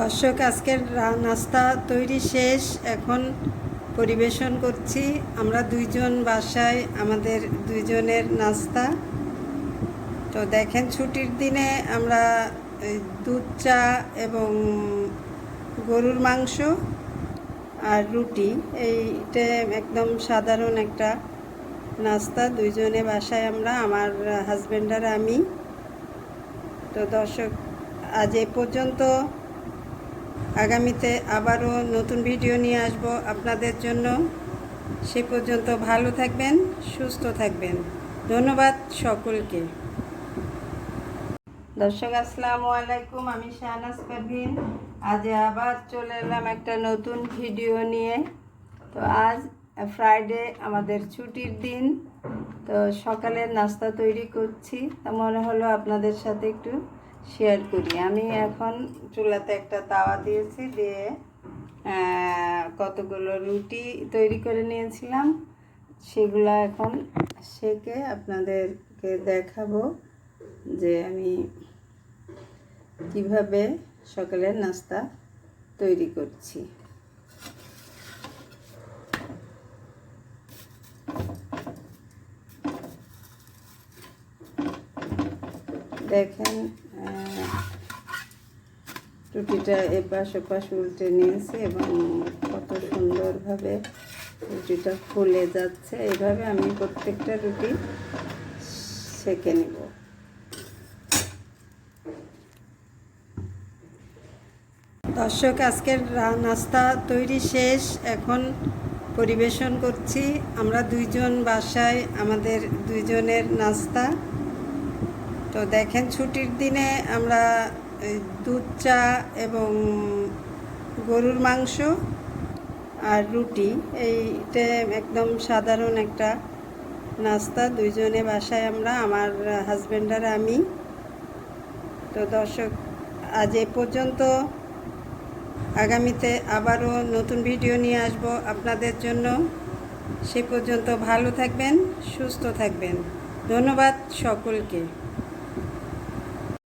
দর্শক, আজকের নাস্তা তৈরি শেষ। এখন পরিবেশন করছি। আমরা দুইজন বাসায়, আমাদের দুইজনের নাস্তা। তো দেখেন, ছুটির দিনে আমরা দুধ, চা এবং গরুর মাংস আর রুটি, এইটা একদম সাধারণ একটা নাস্তা। দুইজনে বাসায় আমরা, আমার হাজব্যান্ড আর আমি। তো দর্শক, আজ এ পর্যন্ত আগামীতে আবারও নতুন ভিডিও নিয়ে আসব আপনাদের জন্য। সে পর্যন্ত ভালো থাকবেন, সুস্থ থাকবেন। ধন্যবাদ সকলকে। দর্শক, আসসালামু আলাইকুম, আমি শাহনাজ পারভিন। আজ আবার চলে এলাম একটা নতুন ভিডিও নিয়ে। তো আজ ফ্রাইডে আমাদের ছুটির দিন। তো সকালের নাস্তা তৈরি করছি। তা মনে হলো আপনাদের সাথে একটু শেয়ার করি। আমি এখন চুলাতে একটা তাওয়া দিয়েছি দিয়ে কতগুলো রুটি তৈরি করে নিয়েছিলাম। সেগুলো এখন সেকে আপনাদেরকে দেখাবো যে আমি কীভাবে সকালের নাস্তা তৈরি করছি। দেখেন রুটিটা এপাশ ওপাশ উল্টে নিয়েছি এবং কত সুন্দরভাবে রুটিটা ফুলে যাচ্ছে। এইভাবে আমি প্রত্যেকটা রুটি সেকে নেব। দর্শক, আজকের নাস্তা তৈরি শেষ। এখন পরিবেশন করছি। আমরা দুইজন বাসায়, আমাদের দুইজনের নাস্তা। তো দেখেন, ছুটির দিনে আমরা দুধ চা এবং গরুর মাংস আর রুটি, এইটা একদম সাধারণ একটা নাস্তা। দুইজনে বাসায় আমরা, আমার হাজব্যান্ড আর আমি। তো দর্শক, আজ এ পর্যন্ত। আগামীতে আবারও নতুন ভিডিও নিয়ে আসব আপনাদের জন্য। সে পর্যন্ত ভালো থাকবেন, সুস্থ থাকবেন। ধন্যবাদ সকলকে।